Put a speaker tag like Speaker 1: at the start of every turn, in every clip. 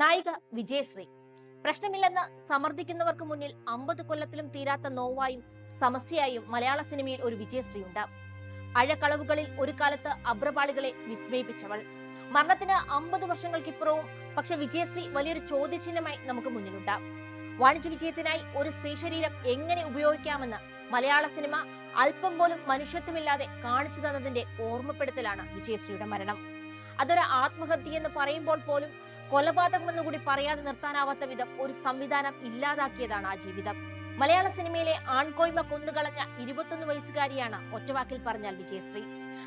Speaker 1: നായിക വിജയശ്രീ. പ്രശ്നമില്ലെന്ന് സമർത്ഥിക്കുന്നവർക്ക് മുന്നിൽ അമ്പത് കൊല്ലത്തിലും തീരാത്ത നോവായും സമസ്യയായും മലയാള സിനിമയിൽ ഒരു വിജയശ്രീ ഉണ്ട് അഴക്കളവുകളിൽ ഒരു കാലത്ത് അബ്രപാളികളെ വിസ്മയിപ്പിച്ചവൾ. മരണത്തിന് അമ്പത് വർഷങ്ങൾക്കിപ്പുറവും പക്ഷെ വിജയശ്രീ വലിയൊരു ചോദ്യചിഹ്നമായി നമുക്ക് മുന്നിലുണ്ട്. വാണിജ്യ വിജയത്തിനായി ഒരു സ്ത്രീ ശരീരം എങ്ങനെ ഉപയോഗിക്കാമെന്ന് മലയാള സിനിമ അല്പം പോലും മനുഷ്യത്വമില്ലാതെ കാണിച്ചു തന്നതിന്റെ ഓർമ്മപ്പെടുത്തലാണ് വിജയശ്രീയുടെ മരണം. അതൊരു ആത്മഹത്യ എന്ന് പറയുമ്പോൾ പോലും കൊലപാതകം കൂടി പറയാതെ നിർത്താനാവാത്ത വിധം ഒരു സംവിധാനം ഇല്ലാതാക്കിയതാണ് ആ ജീവിതം. മലയാള സിനിമയിലെ ആൺകോയ്മ കൊന്നുകളഞ്ഞ ഇരുപത്തൊന്ന് വയസ്സുകാരിയാണ് ഒറ്റവാക്കിൽ പറഞ്ഞാൽ വിജയശ്രീ.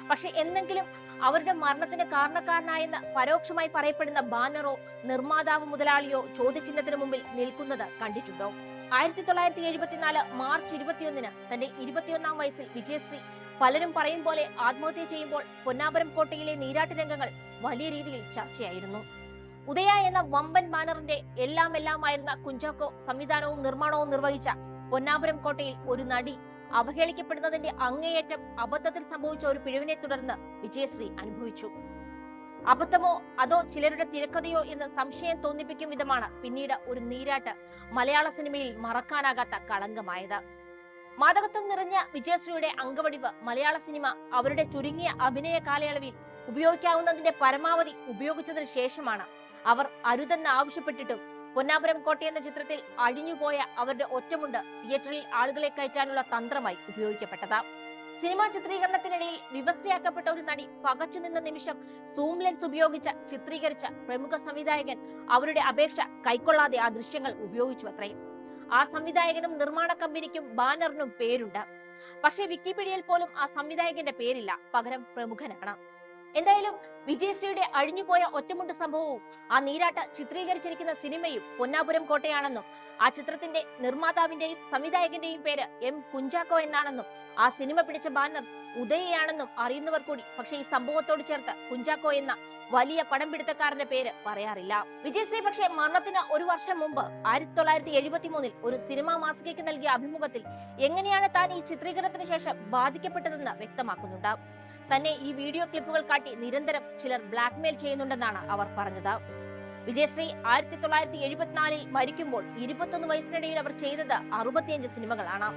Speaker 1: പക്ഷെ എന്തെങ്കിലും അവരുടെ മരണത്തിന് കാരണക്കാരനായെന്ന് പരോക്ഷമായി പറയപ്പെടുന്ന ബാനറോ നിർമ്മാതാവ് മുതലാളിയോ ചോദ്യചിഹ്നത്തിന് മുമ്പിൽ നിൽക്കുന്നത് കണ്ടിട്ടുണ്ടോ? ആയിരത്തി തൊള്ളായിരത്തി എഴുപത്തിനാല് മാർച്ച് ഇരുപത്തിയൊന്നിന് തന്റെ ഇരുപത്തിയൊന്നാം വയസ്സിൽ വിജയശ്രീ പലരും പറയും പോലെ ആത്മഹത്യ ചെയ്യുമ്പോൾ പൊന്നാപുരം കോട്ടയിലെ നീരാട്ട് രംഗങ്ങൾ വലിയ രീതിയിൽ ചർച്ചയായിരുന്നു. ഉദയ എന്ന വമ്പൻ ബാനറിന്റെ എല്ലാം എല്ലാമായിരുന്ന കുഞ്ചാക്കോ സംവിധാനവും നിർമ്മാണവും നിർവഹിച്ച പൊന്നാപുരം കോട്ടയിൽ ഒരു നടി അവഹേളിക്കപ്പെടുന്നതിന്റെ അങ്ങേയറ്റം അബദ്ധത്തിൽ സംഭവിച്ച ഒരു പിഴവിനെ തുടർന്ന് വിജയശ്രീ അനുഭവിച്ചു. അബദ്ധമോ അതോ ചിലരുടെ തിരക്കഥയോ എന്ന് സംശയം തോന്നിപ്പിക്കും വിധമാണ് പിന്നീട് ഒരു നീരാട്ട് മലയാള സിനിമയിൽ മറക്കാനാകാത്ത കളങ്കമായത്. മാതകത്വം നിറഞ്ഞ വിജയശ്രീയുടെ അംഗവടിവ് മലയാള സിനിമ അവരുടെ ചുരുങ്ങിയ അഭിനയ കാലയളവിൽ ഉപയോഗിക്കാവുന്നതിന്റെ പരമാവധി ഉപയോഗിച്ചതിന് ശേഷമാണ് അവർ അരുതെന്ന് ആവശ്യപ്പെട്ടിട്ടും പൊന്നാപുരം കോട്ട എന്ന ചിത്രത്തിൽ അഴിഞ്ഞുപോയ അവരുടെ ഒറ്റമുണ്ട് തിയേറ്ററിൽ ആളുകളെ കയറ്റാനുള്ള തന്ത്രമായി ഉപയോഗിക്കപ്പെട്ടത്. സിനിമാ ചിത്രീകരണത്തിനിടയിൽ വിവസ്ത്രയാക്കപ്പെട്ട ഒരു നടി പകച്ചു നിന്ന നിമിഷം സൂം ലെൻസ് ഉപയോഗിച്ച് ചിത്രീകരിച്ച പ്രമുഖ സംവിധായകൻ അവരുടെ അപേക്ഷ കൈക്കൊള്ളാതെ ആ ദൃശ്യങ്ങൾ ഉപയോഗിച്ചു അത്രയും ആ സംവിധായകനും നിർമ്മാണ കമ്പനിക്കും ബാനറിനും പേരുണ്ട്. പക്ഷേ വിക്കിപീഡിയയിൽ പോലും ആ സംവിധായകന്റെ പേരില്ല. പകരം പ്രമുഖനാണ്. എന്തായാലും വിജയശ്രീയുടെ അഴിഞ്ഞുപോയ ഒറ്റമുണ്ട് സംഭവവും ആ നീരാട്ട ചിത്രീകരിച്ചിരിക്കുന്ന സിനിമയും പൊന്നാപുരം കോട്ടയാണെന്നും ആ ചിത്രത്തിന്റെ നിർമ്മാതാവിന്റെയും സംവിധായകന്റെയും പേര് എം കുഞ്ചാക്കോ എന്നാണെന്നും ആ സിനിമ പിടിച്ച ബാനർ ഉദയയാണെന്നും അറിയുന്നവർ കൂടി പക്ഷേ ഈ സംഭവത്തോട് ചേർത്ത് കുഞ്ചാക്കോ എന്ന വലിയ പടം പിടുത്തക്കാരന്റെ പേര് പറയാറില്ല. വിജയശ്രീ പക്ഷേ മരണത്തിന് ഒരു വർഷം മുമ്പ് ആയിരത്തി തൊള്ളായിരത്തി എഴുപത്തി മൂന്നിൽ ഒരു സിനിമാ മാസികയ്ക്ക് നൽകിയ അഭിമുഖത്തിൽ എങ്ങനെയാണ് താൻ ഈ ചിത്രീകരണത്തിന് ശേഷം ബാധിക്കപ്പെട്ടതെന്ന് വ്യക്തമാക്കുന്നുണ്ട്. തന്നെ ഈ വീഡിയോ ക്ലിപ്പുകൾ കാട്ടി നിരന്തരം ചിലർ ബ്ലാക്ക്മെയിൽ ചെയ്യുന്നുണ്ടെന്നാണ് അവർ പറഞ്ഞത്. വിജയശ്രീ ആയിരത്തി തൊള്ളായിരത്തി എഴുപത്തിനാലിൽ മരിക്കുമ്പോൾ ഇരുപത്തൊന്ന് വയസ്സിനിടയിൽ അവർ ചെയ്തത് അറുപത്തിയഞ്ച് സിനിമകളാണ്.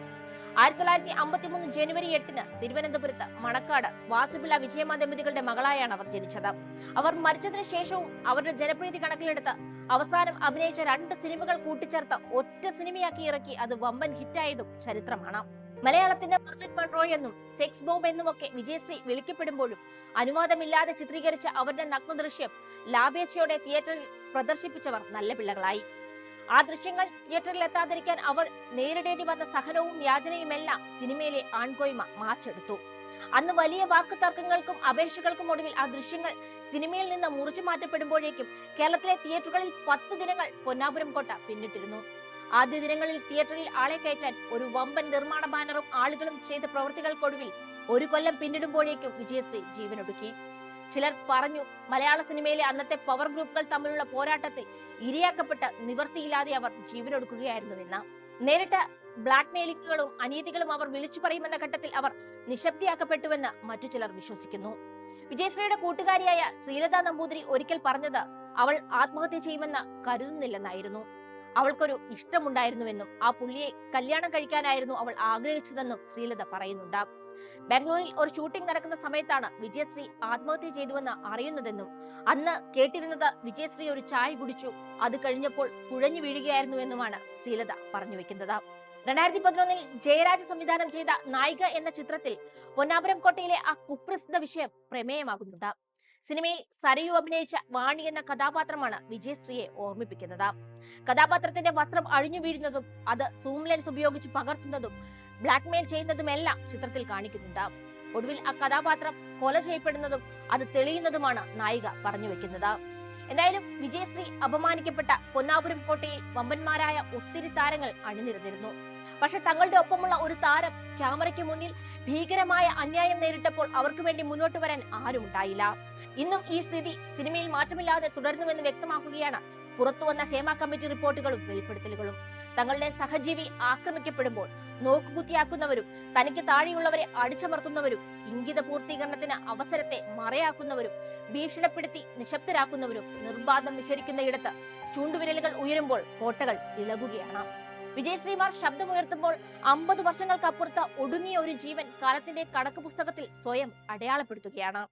Speaker 1: ആയിരത്തി തൊള്ളായിരത്തി അമ്പത്തിമൂന്ന് ജനുവരി എട്ടിന് തിരുവനന്തപുരത്ത് മണക്കാട് വാസുപിള്ള വിജയമ്മ ദമ്പതികളുടെ മകളായാണ് അവർ ജനിച്ചത്. അവർ മരിച്ചതിനു ശേഷവും അവരുടെ ജനപ്രീതി കണക്കിലെടുത്ത് അവസാനം അഭിനയിച്ച രണ്ട് സിനിമകൾ കൂട്ടിച്ചേർത്ത് ഒറ്റ സിനിമയാക്കി ഇറക്കി അത് വമ്പൻ ഹിറ്റായതും ചരിത്രമാണ്. മലയാളത്തിന്റെ മെർലിൻ മൺറോ എന്നും സെക്സ് ബോംബ് എന്നുമൊക്കെ വിജയശ്രീ വിളിക്കപ്പെടുമ്പോഴും അനുവാദമില്ലാതെ ചിത്രീകരിച്ച അവരുടെ നഗ്നദൃശ്യം ലാഭേച്ഛയോടെ തിയേറ്ററിൽ പ്രദർശിപ്പിച്ചവർ നല്ല പിള്ളകളായി. ആ ദൃശ്യങ്ങൾ തിയേറ്ററിൽ എത്താതിരിക്കാൻ അവൾ നേരിടേണ്ടി വന്ന സഹനവും യാചനയുമെല്ലാം സിനിമയിലെ ആൺകോയ്മ മാച്ചെടുത്തു. അന്ന് വലിയ വാക്കു തർക്കങ്ങൾക്കും അപേക്ഷകൾക്കും ഒടുവിൽ ആ ദൃശ്യങ്ങൾ സിനിമയിൽ നിന്ന് മുറിച്ചു മാറ്റപ്പെടുമ്പോഴേക്കും കേരളത്തിലെ തിയേറ്ററുകളിൽ പത്ത് ദിനങ്ങൾ പൊന്നാപുരം കോട്ട പിന്നിട്ടിരുന്നു. ആദ്യ ദിനങ്ങളിൽ തിയേറ്ററിൽ ആളെ കയറ്റാൻ ഒരു വമ്പൻ നിർമ്മാണ ബാനറും ആളുകളും ചെയ്ത പ്രവൃത്തികൾക്കൊടുവിൽ ഒരു കൊല്ലം പിന്നിടുമ്പോഴേക്കും വിജയശ്രീ ജീവനൊടുക്കി. ചിലർ പറഞ്ഞു മലയാള സിനിമയിലെ അന്നത്തെ പവർ ഗ്രൂപ്പുകൾ തമ്മിലുള്ള പോരാട്ടത്തിൽ ഇരയാക്കപ്പെട്ട് നിവർത്തിയില്ലാതെ അവർ ജീവനൊടുക്കുകയായിരുന്നുവെന്ന്. നേരിട്ട് ബ്ലാക്ക് മെയിലിങ്ങുകളും അനീതികളും അവർ വിളിച്ചു പറയുമെന്ന ഘട്ടത്തിൽ അവർ നിശബ്ദയാക്കപ്പെട്ടുവെന്ന് മറ്റു ചിലർ വിശ്വസിക്കുന്നു. വിജയശ്രീയുടെ കൂട്ടുകാരിയായ ശ്രീലത നമ്പൂതിരി ഒരിക്കൽ പറഞ്ഞത് അവൾ ആത്മഹത്യ ചെയ്യുമെന്ന് കരുതുന്നില്ലെന്നായിരുന്നു. അവൾക്കൊരു ഇഷ്ടമുണ്ടായിരുന്നുവെന്നും ആ പുള്ളിയെ കല്യാണം കഴിക്കാനായിരുന്നു അവൾ ആഗ്രഹിച്ചതെന്നും ശ്രീലത പറയുന്നുണ്ട്. ബാംഗ്ലൂരിൽ ഒരു ഷൂട്ടിംഗ് നടക്കുന്ന സമയത്താണ് വിജയശ്രീ ആത്മഹത്യ ചെയ്തുവെന്ന് അറിയുന്നതെന്നും അന്ന് കേട്ടിരുന്നത് വിജയശ്രീ ഒരു ചായ കുടിച്ചു അത് കഴിഞ്ഞപ്പോൾ കുഴഞ്ഞു വീഴുകയായിരുന്നുവെന്നുമാണ് ശ്രീലത പറഞ്ഞു വെക്കുന്നത്. രണ്ടായിരത്തി പതിനൊന്നിൽ ജയരാജ് സംവിധാനം ചെയ്ത നായിക എന്ന ചിത്രത്തിൽ പൊന്നാപുരം കോട്ടയിലെ ആ കുപ്രസിദ്ധ വിഷയം പ്രമേയമാകുന്നുണ്ട്. സിനിമയിൽ സരയു അഭിനയിച്ച വാണി എന്ന കഥാപാത്രമാണ് വിജയശ്രീയെ ഓർമ്മിപ്പിക്കുന്നത്. കഥാപാത്രത്തിന്റെ വസ്ത്രം അഴിഞ്ഞു വീഴുന്നതും അത് സൂം ലെൻസ് ഉപയോഗിച്ച് പകർത്തുന്നതും ബ്ലാക്ക്മെയിൽ ചെയ്യുന്നതുമെല്ലാം ചിത്രത്തിൽ കാണിക്കുന്നുണ്ട്. ഒടുവിൽ ആ കഥാപാത്രം കൊല ചെയ്യപ്പെടുന്നതും അത് തെളിയുന്നതുമാണ് നായിക പറഞ്ഞു വെക്കുന്നത്. എന്തായാലും വിജയശ്രീ അപമാനിക്കപ്പെട്ട പൊന്നാപുരം കോട്ടയിൽ വമ്പന്മാരായ ഒത്തിരി താരങ്ങൾ അണിനിരന്നിരുന്നു. പക്ഷെ തങ്ങളുടെ ഒപ്പമുള്ള ഒരു താരം ക്യാമറയ്ക്ക് മുന്നിൽ ഭീകരമായ അന്യായം നേരിട്ടപ്പോൾ അവർക്ക് വേണ്ടി മുന്നോട്ട് വരാൻ ആരും ഉണ്ടായില്ല. ഇന്നും ഈ സ്ഥിതി സിനിമയിൽ മാറ്റമില്ലാതെ തുടരുന്നുവെന്ന് വ്യക്തമാക്കുകയാണ് പുറത്തുവന്ന ഹേമ കമ്മിറ്റി റിപ്പോർട്ടുകളും വെളിപ്പെടുത്തലുകളും. തങ്ങളുടെ സഹജീവി ആക്രമിക്കപ്പെടുമ്പോൾ നോക്കുകുത്തിയാക്കുന്നവരും തനിക്ക് താഴെയുള്ളവരെ അടിച്ചമർത്തുന്നവരും ഇംഗിത പൂർത്തീകരണത്തിന് അവസരത്തെ മറയാക്കുന്നവരും ഭീഷണപ്പെടുത്തി നിശബ്ദരാക്കുന്നവരും നിർബാധം വിഹരിക്കുന്നയിടത്ത് ചൂണ്ടുവിരലുകൾ ഉയരുമ്പോൾ കോട്ടകൾ ഇളകുകയാണ്. വിജയശ്രീമാർ ശബ്ദമുയർത്തുമ്പോൾ അമ്പത് വർഷങ്ങൾക്കപ്പുറത്ത് ഒടുങ്ങിയ ഒരു ജീവൻ കാലത്തിന്റെ കണക്ക് പുസ്തകത്തിൽ സ്വയം അടയാളപ്പെടുത്തുകയാണ്.